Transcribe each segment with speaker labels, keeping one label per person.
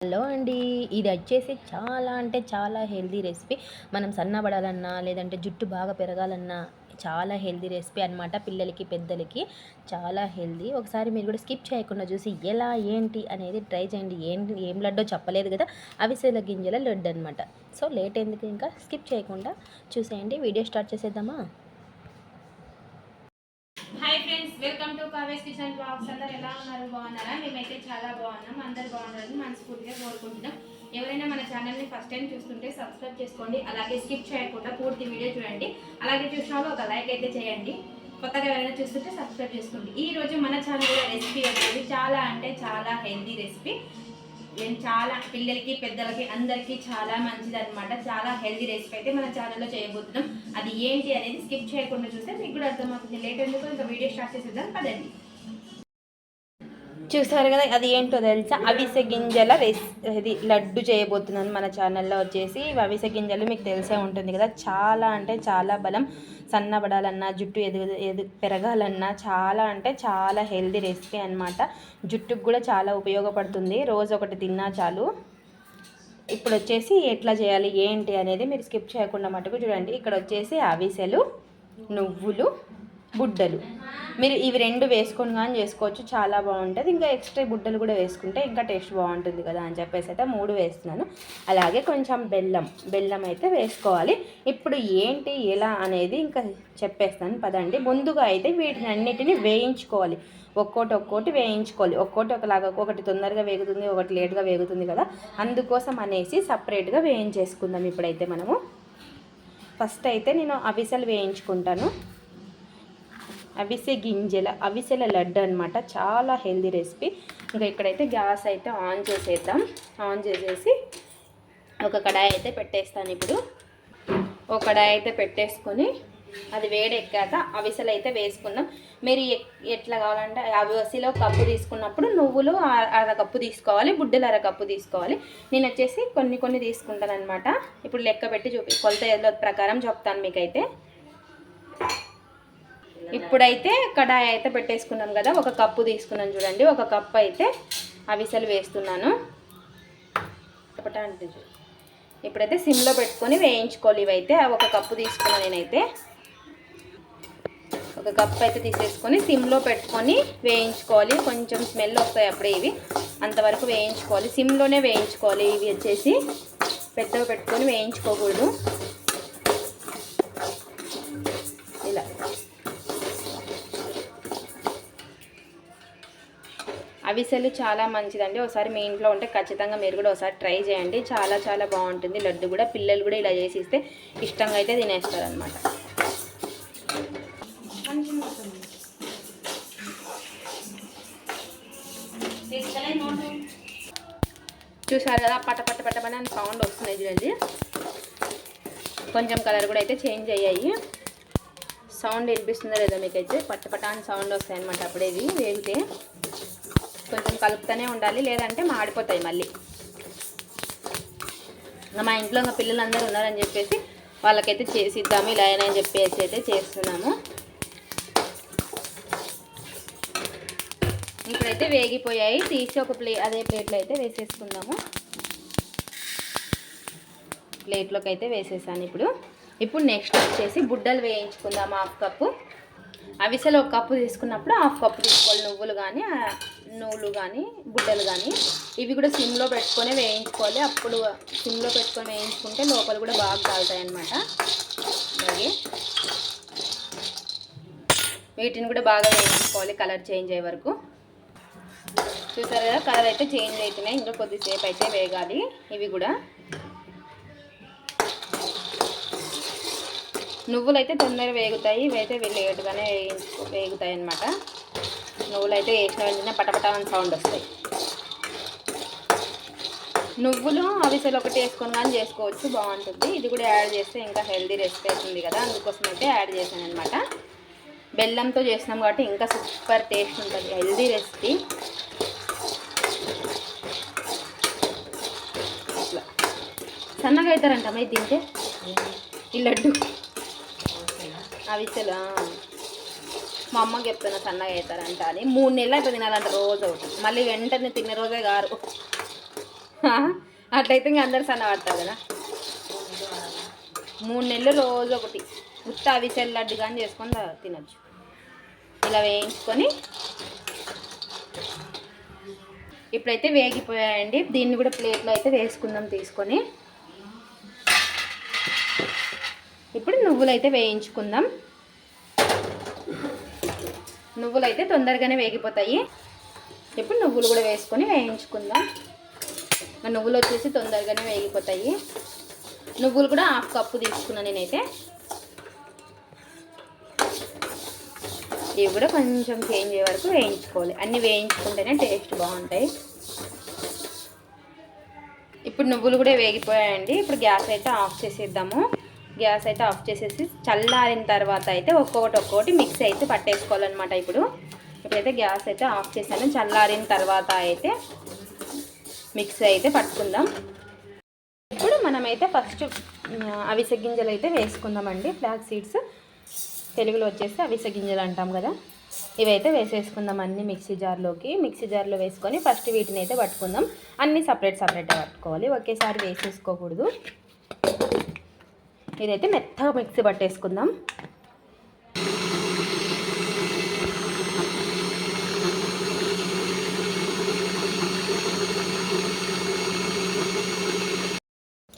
Speaker 1: Hello అండి. ఇది వచ్చేసి చాలా అంటే చాలా హెల్దీ రెసిపీ. మనం సన్నబడాలన్నా లేదంటే జుట్టు బాగా పెరగాలన్నా చాలా హెల్దీ రెసిపీ అనమాట పిల్లలకి పెద్దలకి. చాలా హెల్దీ ఒకసారి మీరు కూడా స్కిప్ చేయకుండా చూసి ఎలా ఏంటి అనేది ట్రై చేయండి. ఏం ఏం లడ్డో చెప్పలేదు కదా? అవిసెల గింజల లడ్డు అనమాట సో లేట్ ఎందుకు ఇంకా? స్కిప్ చేయకుండా చూసేయండి. వీడియో స్టార్ట్ చేసేద్దామా
Speaker 2: hi friends welcome to Kaves kitchen blogs అందరు ఎలా ఉన్నారు? బాగున్నారా? మేమైతే చాలా బాగున్నాం. అందరు బాగున్నారని మనస్ఫూర్తిగా కోరుకుంటున్నాం. ఎవరైనా మన ఛానల్ని ఫస్ట్ టైం చూస్తుంటే సబ్స్క్రైబ్ చేసుకోండి. అలాగే స్కిప్ చేయకుండా పూర్తి వీడియో చూడండి. అలాగే చూసిన ఒక లైక్ అయితే చేయండి. కొత్తగా ఎవరైనా చూస్తుంటే సబ్స్క్రైబ్ చేసుకోండి. ఈ రోజు మన ఛానల్లో రెసిపీ వచ్చేది చాలా అంటే చాలా హెల్దీ రెసిపీ. నేను చాలా పిల్లలకి పెద్దలకి అందరికీ చాలా మంచిది అనమాట చాలా హెల్దీ రెసిపీ అయితే మన ఛానల్లో చేయబోతున్నాం. అది ఏంటి అనేది స్కిప్ చేయకుండా చూస్తే మీకు కూడా అర్థమవుతుంది. లేట్ ఎందుకు? ఇంకా వీడియో స్టార్ట్ చేసేద్దాం. పదండి.
Speaker 1: చూసారు కదా అది ఏంటో తెలుసా? అవిసె గింజల రెస్ ఇది లడ్డు చేయబోతున్నాను మన ఛానల్లో వచ్చేసి. అవిసె గింజలు మీకు తెలిసే ఉంటుంది కదా. చాలా అంటే చాలా బలం. సన్నబడాలన్నా జుట్టు ఎదుగు ఎదు పెరగాలన్నా చాలా అంటే చాలా హెల్దీ రెసిపీ అనమాట జుట్టుకు కూడా చాలా ఉపయోగపడుతుంది. రోజు ఒకటి తిన్నా చాలు. ఇప్పుడు వచ్చేసి ఎట్లా చేయాలి ఏంటి అనేది మీరు స్కిప్ చేయకుండా మటుకు చూడండి. ఇక్కడ వచ్చేసి అవిసెలు నువ్వులు బుడ్డలు. మీరు ఇవి రెండు వేసుకొని కానీ చేసుకోవచ్చు చాలా బాగుంటుంది. ఇంకా ఎక్స్ట్రా బుడ్డలు కూడా వేసుకుంటే ఇంకా టేస్ట్ బాగుంటుంది కదా అని చెప్పేసి అయితే మూడు వేస్తున్నాను. అలాగే కొంచెం బెల్లం బెల్లం అయితే వేసుకోవాలి. ఇప్పుడు ఏంటి ఎలా అనేది ఇంకా చెప్పేస్తాను. పదండి. ముందుగా అయితే వీటిని అన్నిటిని వేయించుకోవాలి. ఒక్కోటి ఒక్కోటి వేయించుకోవాలి. ఒక్కోటి ఒకలాగా ఒకటి తొందరగా వేగుతుంది ఒకటి లేట్గా వేగుతుంది కదా. అందుకోసం అనేసి సపరేట్గా వేయించేసుకుందాం ఇప్పుడైతే మనము. ఫస్ట్ అయితే నేను అవిసలు వేయించుకుంటాను. అవిసె గింజల అవిసెల లడ్డు అనమాట చాలా హెల్దీ రెసిపీ. ఇంకా ఇక్కడైతే గ్యాస్ అయితే ఆన్ చేసేద్దాం. ఆన్ చేసేసి ఒక కడాయి అయితే పెట్టేస్తాను ఇప్పుడు. ఒక కడాయి అయితే పెట్టేసుకొని అది వేడెక్కాక అవిసెలు అయితే వేసుకుందాం. మీరు ఎ- ఎట్లా కావాలంటే అవిసెలో కప్పు తీసుకున్నప్పుడు నువ్వులు అర- కప్పు తీసుకోవాలి బుడ్డలు అర కప్పు తీసుకోవాలి. నేను వచ్చేసి కొన్ని కొన్ని తీసుకుంటాను అనమాట ఇప్పుడు లెక్క పెట్టి చూపి కొలత ఏదో ప్రకారం చెప్తాను మీకైతే. ఇప్పుడైతే కడాయి అయితే పెట్టేసుకున్నాం కదా ఒక కప్పు తీసుకున్నాను చూడండి ఒక కప్పు అయితే అవిసెలు వేస్తున్నాను. ఇప్పుడైతే సిమ్లో పెట్టుకొని వేయించుకోవాలి ఇవైతే. ఒక కప్పు తీసుకున్నాను నేనైతే. ఒక కప్పు అయితే తీసేసుకొని సిమ్లో పెట్టుకొని వేయించుకోవాలి. కొంచెం స్మెల్ వస్తాయి అప్పుడే ఇవి. అంతవరకు వేయించుకోవాలి. సిమ్లోనే వేయించుకోవాలి. ఇవి వచ్చేసి పెద్దవి పెట్టుకొని వేయించుకోకూడదు. అవిసెలు చాలా మంచిదండి. ఒకసారి మీ ఇంట్లో ఉంటే ఖచ్చితంగా మీరు కూడా ఒకసారి ట్రై చేయండి. చాలా చాలా బాగుంటుంది. లడ్డు కూడా పిల్లలు కూడా ఇలా చేసి ఇస్తే ఇష్టంగా అయితే తినేస్తారు అనమాట చూసారు కదా పట పట పట పని అని సౌండ్ వస్తున్నాయి చూడండి. కొంచెం కలర్ కూడా అయితే చేంజ్ అయ్యాయి. సౌండ్ వినిపిస్తుందో లేదో మీకైతే పట్టపట అని సౌండ్ వస్తాయి అనమాట అప్పుడేది వేగితే. కొంచెం కలుపుతూనే ఉండాలి లేదంటే మాడిపోతాయి మళ్ళీ. మా ఇంట్లో ఇంకా పిల్లలందరూ ఉన్నారని చెప్పేసి వాళ్ళకైతే చేసి ఇలా ఇలా అని చెప్పేసి అయితే చేస్తున్నాము. ఇప్పుడైతే వేగిపోయాయి తీసి ఒక ప్లే అదే ప్లేట్లో అయితే వేసేసుకుందాము. ప్లేట్లోకి అయితే వేసేసాను ఇప్పుడు. ఇప్పుడు నెక్స్ట్ వచ్చేసి బుడ్డలు వేయించుకుందాము హాఫ్ కప్పు. అవిసెలు ఒక కప్పు తీసుకున్నప్పుడు హాఫ్ కప్పు తీసుకోవాలి నువ్వులు కానీ నూలు కానీ గుడ్డలు కానీ ఇవి కూడా సిమ్లో పెట్టుకొని వేయించుకోవాలి. అప్పుడు సిమ్లో పెట్టుకొని వేయించుకుంటే లోపల కూడా బాగా కాలుతాయి అన్నమాట. అలాగే వీటిని కూడా బాగా వేయించుకోవాలి కలర్ చేంజ్ అయ్యే వరకు. చూసారు కదా కలర్ అయితే చేంజ్ అవుతున్నాయి ఇంకా కొద్దిసేపు అయితే వేగాలి ఇవి కూడా. నువ్వులు అయితే తొందరగా వేగుతాయి. ఇవైతే లేటుగానే వేయించుకో వేగుతాయి అనమాట నువ్వులు అయితే వేసిన వెంటనే పటపట అని సౌండ్ వస్తాయి. నువ్వులు అవిసెలు ఒకటి వేసుకొని కానీ చేసుకోవచ్చు బాగుంటుంది. ఇది కూడా యాడ్ చేస్తే ఇంకా హెల్దీ రెసిపీ అవుతుంది కదా అందుకోసం అయితే యాడ్ చేశాను అనమాట బెల్లంతో చేసినాం కాబట్టి ఇంకా సూపర్ టేస్ట్ ఉంటుంది హెల్దీ రెసిపీ ఇట్లా. సన్నగా అవుతారంట మరి తింటే ఈ లడ్డు. అవిసెలు. మా అమ్మకి చెప్తున్నా సన్నగా అవుతారంట అని. మూడు నెలలు అయితే తినాలంట రోజు ఒకటి. మళ్ళీ వెంటనే తినే రోజే గారు అట్లయితే ఇంకా అందరు సన్న పడతారు కదా. మూడు నెలలు రోజు ఒకటి. ఉత్త అవిసెల్ లడ్డు కానీ చేసుకొని తినచ్చు తినొచ్చు. ఇలా వేయించుకొని ఇప్పుడైతే వేగిపోయాయండి. దీన్ని కూడా ప్లేట్లో అయితే వేసుకుందాం తీసుకొని. ఇప్పుడు నువ్వులు అయితే వేయించుకుందాం. నువ్వులు అయితే తొందరగానే వేగిపోతాయి. ఇప్పుడు నువ్వులు కూడా వేసుకొని వేయించుకుందాం. ఆ నువ్వులు వచ్చేసి తొందరగానే వేగిపోతాయి. నువ్వులు కూడా హాఫ్ కప్పు తీసుకున్నాను నేనైతే. ఇవి కూడా కొంచెం చేంజ్ అయ్యే వరకు వేయించుకోవాలి. అన్నీ వేయించుకుంటేనే టేస్ట్ బాగుంటాయి. ఇప్పుడు నువ్వులు కూడా వేగిపోయాయండి. ఇప్పుడు గ్యాస్ అయితే ఆఫ్ చేసేద్దాము. గ్యాస్ అయితే ఆఫ్ చేసేసి చల్లారిన తర్వాత అయితే ఒక్కొక్కటి ఒక్కొక్కటి మిక్స్ అయితే పట్టేసుకోవాలన్నమాట ఇప్పుడు. ఇప్పుడైతే గ్యాస్ అయితే ఆఫ్ చేశాను. చల్లారిన తర్వాత అయితే మిక్స్ అయితే పట్టుకుందాం. ఇప్పుడు మనమైతే ఫస్ట్ అవిసె గింజలు అయితే వేసుకుందామండి. ఫ్లాక్ సీడ్స్ తెలుగులో వచ్చేసి అవిసె గింజలు అంటాం కదా. ఇవైతే వేసేసుకుందాం అన్ని మిక్సీ జార్లోకి. మిక్సీ జార్లో వేసుకొని ఫస్ట్ వీటిని అయితే పట్టుకుందాం. అన్నీ సపరేట్ సపరేట్గా పట్టుకోవాలి. ఒకేసారి వేసేసుకోకూడదు. ఇదైతే మెత్తగా మిక్సీ పట్టేసుకుందాం.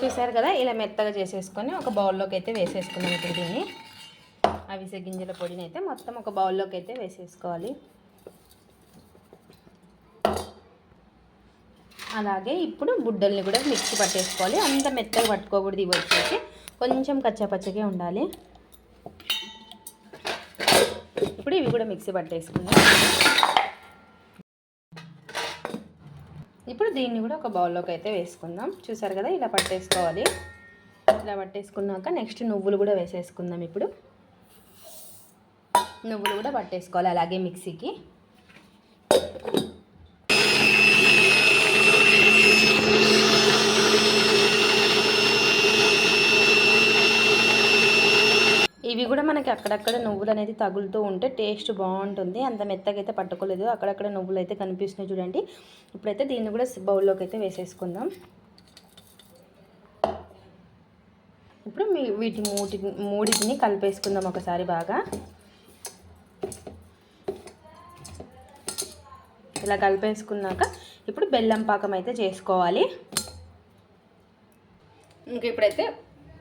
Speaker 1: చూసారు కదా ఇలా మెత్తగా చేసేసుకొని ఒక బౌల్లోకి అయితే వేసేసుకుందాం ఇప్పుడు దీన్ని. అవిసె గింజల పొడిని అయితే మొత్తం ఒక బౌల్లోకి అయితే వేసేసుకోవాలి. అలాగే ఇప్పుడు బుడ్డల్ని కూడా మిక్సీ పట్టేసుకోవాలి. అంత మెత్తగా పట్టుకోకూడదు ఇవి వచ్చేసి కొంచెం కచ్చాపచ్చగా ఉండాలి. ఇప్పుడు ఇవి కూడా మిక్సీ పట్టేసుకుందాం. ఇప్పుడు దీన్ని కూడా ఒక బౌల్లోకి అయితే వేసుకుందాం. చూసారు కదా ఇలా పట్టేసుకోవాలి. ఇలా పట్టేసుకున్నాక నెక్స్ట్ నువ్వులు కూడా వేసేసుకుందాం ఇప్పుడు. నువ్వులు కూడా పట్టేసుకోవాలి అలాగే మిక్సీకి. కూడా మనకి అక్కడక్కడ నువ్వులు అనేది తగులుతూ ఉంటే టేస్ట్ బాగుంటుంది. అంత మెత్తగా అయితే పట్టుకోలేదు. అక్కడక్కడ నువ్వులు అయితే కనిపిస్తున్నాయి చూడండి. ఇప్పుడైతే దీన్ని కూడా బౌల్లోకి అయితే వేసేసుకుందాం. ఇప్పుడు మీ వీటి మూటి మూడింటిని కలిపేసుకుందాం ఒకసారి బాగా. ఇలా కలిపేసుకున్నాక ఇప్పుడు బెల్లం పాకం అయితే చేసుకోవాలి. ఇంక ఇప్పుడైతే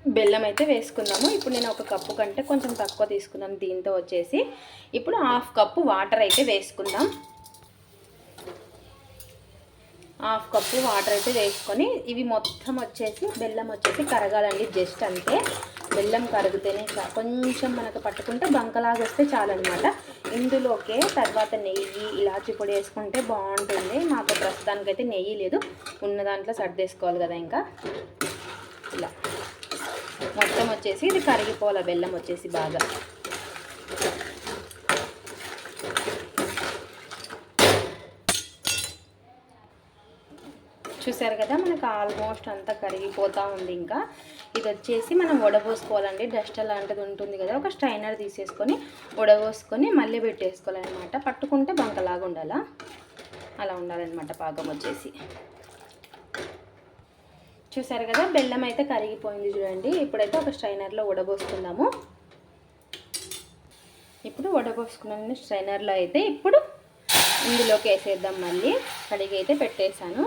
Speaker 1: బెల్లం అయితే వేసుకుందాము ఇప్పుడు నేను ఒక కప్పు కంటే కొంచెం తక్కువ తీసుకున్నాను. దీంతో వచ్చేసి ఇప్పుడు హాఫ్ కప్పు వాటర్ అయితే వేసుకుందాం. హాఫ్ కప్పు వాటర్ అయితే వేసుకొని ఇవి మొత్తం వచ్చేసి బెల్లం వచ్చేసి కరగాలండి జస్ట్ అంతే. బెల్లం కరిగితేనే కొంచెం మనకు పట్టుకుంటే బంకలాగా వస్తే చాలన్నమాట. ఇందులోకే తర్వాత నెయ్యి ఇలాచి పొడి వేసుకుంటే బాగుంటుంది. మాకు ప్రస్తుతానికైతే నెయ్యి లేదు. ఉన్న దాంట్లో సర్దేసుకోవాలి కదా ఇంకా. ఇలా. మొత్తం వచ్చేసి ఇది కరిగిపోవాలి బెల్లం వచ్చేసి బాగా. చూసారు కదా మనకు ఆల్మోస్ట్ అంతా కరిగిపోతూ ఉంది ఇంకా. ఇది వచ్చేసి మనం వడబోసుకోవాలండి. డస్ట్ అలాంటిది ఉంటుంది కదా ఒక స్ట్రైనర్ తీసేసుకొని వడబోసుకొని మళ్ళీ పెట్టేసుకోవాలన్నమాట. పట్టుకుంటే బంకలాగా ఉండాలా? అలా ఉండాలన్నమాట పాకం వచ్చేసి. చూసారు కదా బెల్లం అయితే కరిగిపోయింది చూడండి. ఇప్పుడైతే ఒక స్ట్రైనర్లో వడబోసుకుందాము. ఇప్పుడు వడబోసుకున్న స్ట్రైనర్లో అయితే ఇప్పుడు ఇందులోకి వేసేద్దాం మళ్ళీ. కడిగి అయితే పెట్టేశాను.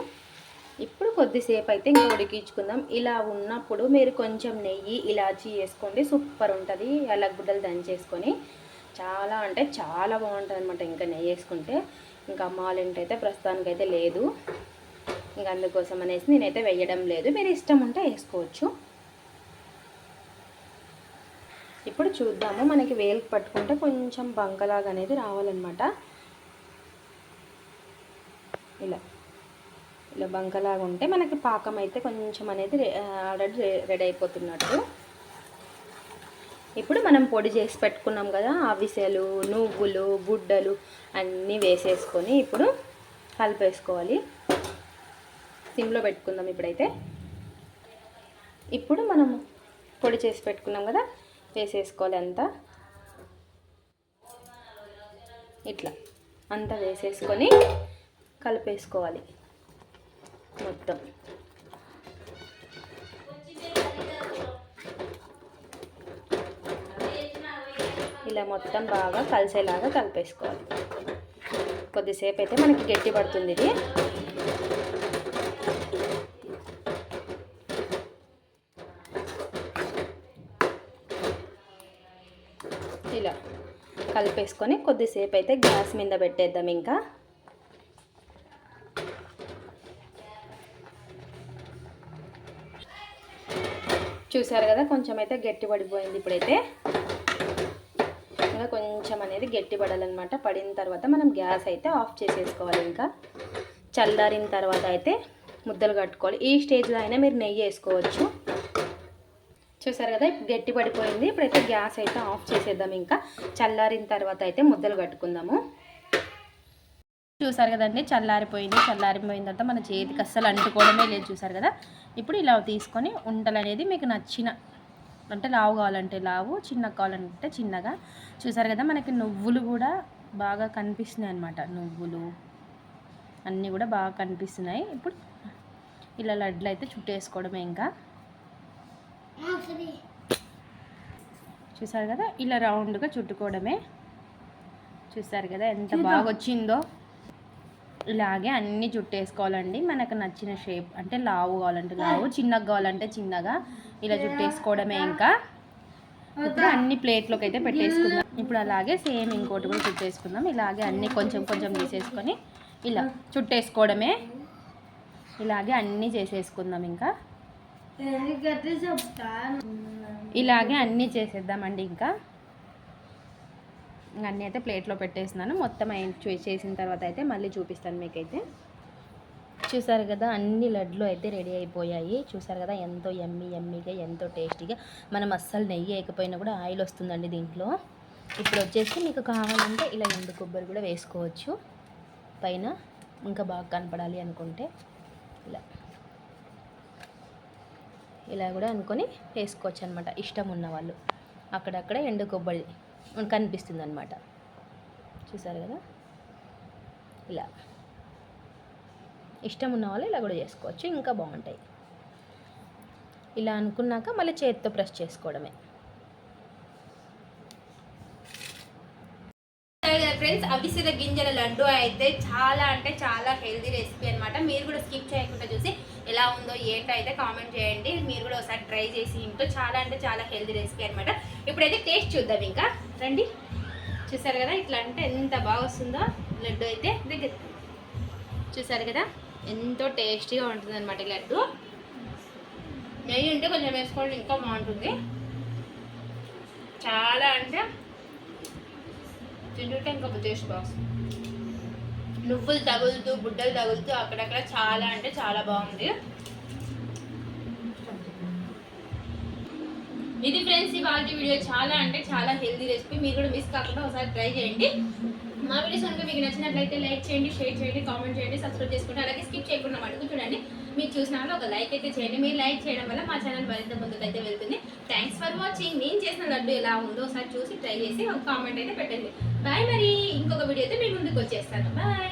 Speaker 1: ఇప్పుడు కొద్దిసేపు అయితే ఇంకా ఉడికించుకుందాం. ఇలా ఉన్నప్పుడు మీరు కొంచెం నెయ్యి ఇలాచి వేసుకోండి. సూపర్ ఉంటుంది. గుడ్డలు దంచేసుకొని. చాలా అంటే చాలా బాగుంటుంది అనమాట ఇంకా నెయ్యి వేసుకుంటే. ఇంకా అమ్మ వాళ్ళ ఇంటైతే ప్రస్తుతానికైతే లేదు. ఇంకా అందుకోసం అనేసి నేనైతే వేయడం లేదు. మీరు ఇష్టం ఉంటే వేసుకోవచ్చు. ఇప్పుడు చూద్దాము. మనకి వేలు పట్టుకుంటే కొంచెం బంకలాగా అనేది రావాలన్నమాట. ఇలా ఇలా బంకలాగా ఉంటే మనకి పాకం అయితే కొంచెం అనేది ఆల్రెడీ రెడీ అయిపోతున్నట్టు. ఇప్పుడు మనం పొడి చేసి పెట్టుకున్నాం కదా అవిసెలు నువ్వులు గుడ్డలు అన్నీ వేసేసుకొని ఇప్పుడు కలిపేసుకోవాలి. సిమ్లో పెట్టుకుందాం ఇప్పుడైతే. ఇప్పుడు మనం పొడి చేసి పెట్టుకున్నాం కదా వేసేసుకోవాలి అంతా. ఇట్లా అంతా వేసేసుకొని కలిపేసుకోవాలి మొత్తం. ఇలా మొత్తం బాగా కలిసేలాగా కలిపేసుకోవాలి. కొద్దిసేపు అయితే మనకి గట్టి పడుతుంది ఇది. ఇలా కలిపేసుకొని కొద్దిసేపు అయితే గ్యాస్ మీద పెట్టేద్దాం ఇంకా. చూసారు కదా కొంచెం అయితే గట్టి పడిపోయింది ఇప్పుడైతే. ఇంకా కొంచెం అనేది గట్టి పడాలన్నమాట. పడిన తర్వాత మనం గ్యాస్ అయితే ఆఫ్ చేసేసుకోవాలి ఇంకా. చల్లారిన తర్వాత అయితే ముద్దలు కట్టుకోవాలి. ఈ స్టేజ్లో అయినా మీరు నెయ్యి వేసుకోవచ్చు. చూసారు కదా ఇప్పుడు గట్టి పడిపోయింది. ఇప్పుడైతే గ్యాస్ అయితే ఆఫ్ చేసేద్దాం ఇంకా. చల్లారిన తర్వాత అయితే ముద్దలు కట్టుకుందాము. చూసారు కదండి చల్లారిపోయింది. చల్లారిపోయిన తర్వాత మన చేతికి అస్సలు అంటుకోవడమే లేదు చూసారు కదా. ఇప్పుడు ఇలా తీసుకొని ఉండలు అనేది మీకు నచ్చిన అంటే లావు కావాలంటే లావు చిన్న కావాలంటే చిన్నగా. చూసారు కదా మనకి నువ్వులు కూడా బాగా కనిపిస్తున్నాయి అనమాట నువ్వులు అన్నీ కూడా బాగా కనిపిస్తున్నాయి. ఇప్పుడు ఇలా లడ్లు అయితే చుట్టేసుకోవడమే ఇంకా. చూసారు కదా? ఇలా రౌండ్గా చుట్టుకోవడమే. చూసారు కదా ఎంత బాగా వచ్చిందో ఇలాగే అన్ని చుట్టేసుకోవాలండి. మనకు నచ్చిన షేప్ అంటే లావు కావాలంటే లావు చిన్నగా కావాలంటే చిన్నగా ఇలా చుట్టేసుకోవడమే ఇంకా. ఇప్పుడు అన్ని ప్లేట్లోకి అయితే పెట్టేసుకుందాం. ఇప్పుడు అలాగే సేమ్ ఇంకోటి కూడా చుట్టేసుకుందాం. ఇలాగే అన్ని కొంచెం కొంచెం తీసేసుకొని ఇలా చుట్టేసుకోవడమే. ఇలాగే అన్నీ చేసేసుకుందాం ఇంకా. ఇలాగే అన్నీ చేసేద్దామండి ఇంకా. అన్నీ అయితే ప్లేట్లో పెట్టేస్తున్నాను. మొత్తం అయిన చేసిన తర్వాత అయితే మళ్ళీ చూపిస్తాను మీకైతే. చూసారు కదా అన్ని లడ్లు అయితే రెడీ అయిపోయాయి. చూసారు కదా ఎంతో ఎమ్మి ఎమ్మిగా ఎంతో టేస్టీగా. మనం అస్సలు నెయ్యి వేయకపోయినా కూడా ఆయిల్ వస్తుందండి దీంట్లో. ఇప్పుడు వచ్చేసి మీకు కావాలంటే ఇలా ఎండు కొబ్బరి కూడా వేసుకోవచ్చు. పైన ఇంకా బాగా కనపడాలి అనుకుంటే. ఇలా. ఇలా కూడా అనుకొని వేసుకోవచ్చు అనమాట ఇష్టం ఉన్నవాళ్ళు అక్కడక్కడ ఎండు కొబ్బరి కనిపిస్తుంది అనమాట చూసారు కదా? ఇలా. ఇష్టం ఉన్న వాళ్ళు ఇలా కూడా చేసుకోవచ్చు. ఇంకా బాగుంటాయి. ఇలా అనుకున్నాక మళ్ళీ చేతితో ప్రెస్ చేసుకోవడమే.
Speaker 2: ఫ్రెండ్స్ అవిసెల గింజల లడ్డు అయితే చాలా అంటే చాలా హెల్దీ రెసిపీ అనమాట. మీరు కూడా స్కిప్ చేయకుండా చూసి ఎలా ఉందో ఏంటో అయితే కామెంట్ చేయండి. మీరు కూడా ఒకసారి ట్రై చేసి ఇంట్లో చాలా అంటే చాలా హెల్దీ రెసిపీ అనమాట ఇప్పుడైతే టేస్ట్ చూద్దాం ఇంకా. రండి. చూసారు కదా ఇట్లా అంటే ఎంత బాగా వస్తుందో లడ్డు అయితే దగ్గర. చూసారు కదా? ఎంతో టేస్టీగా ఉంటుంది అనమాట ఈ లడ్డు. నెయ్యి ఉంటే కొంచెం వేసుకోండి ఇంకా బాగుంటుంది. చాలా అంటే తింటుంటే ఇంకా టేస్ట్ బాగుంది నువ్వులు తగులుతూ బుడ్డలు తగులుతూ అక్కడక్కడ చాలా అంటే చాలా బాగుంది. ఇది ఫ్రెండ్స్ ఇవాళ వీడియో చాలా అంటే చాలా హెల్దీ రెసిపీ. మీరు కూడా మిస్ కాకుండా ఒకసారి ట్రై చేయండి. మా వీడియోస్ కనుక మీకు నచ్చినట్లయితే లైక్ చేయండి షేర్ చేయండి కామెంట్ చేయండి సబ్స్క్రైబ్ చేసుకుంటే అలాగే స్కిప్ చేయకుండా మటుకు చూడండి. మీరు చూసిన ఒక లైక్ అయితే చేయండి. మీరు లైక్ చేయడం వల్ల మా ఛానల్ మరింత ముందుకైతే అయితే వెళ్తుంది. థ్యాంక్స్ ఫర్ వాచింగ్ నేను చేసిన లడ్డు ఎలా ఉందో ఒకసారి చూసి ట్రై చేసి ఒక కామెంట్ అయితే పెట్టండి. బాయ్ మరి. ఇంకొక వీడియో అయితే మీ ముందుకు వచ్చేస్తాను. బాయ్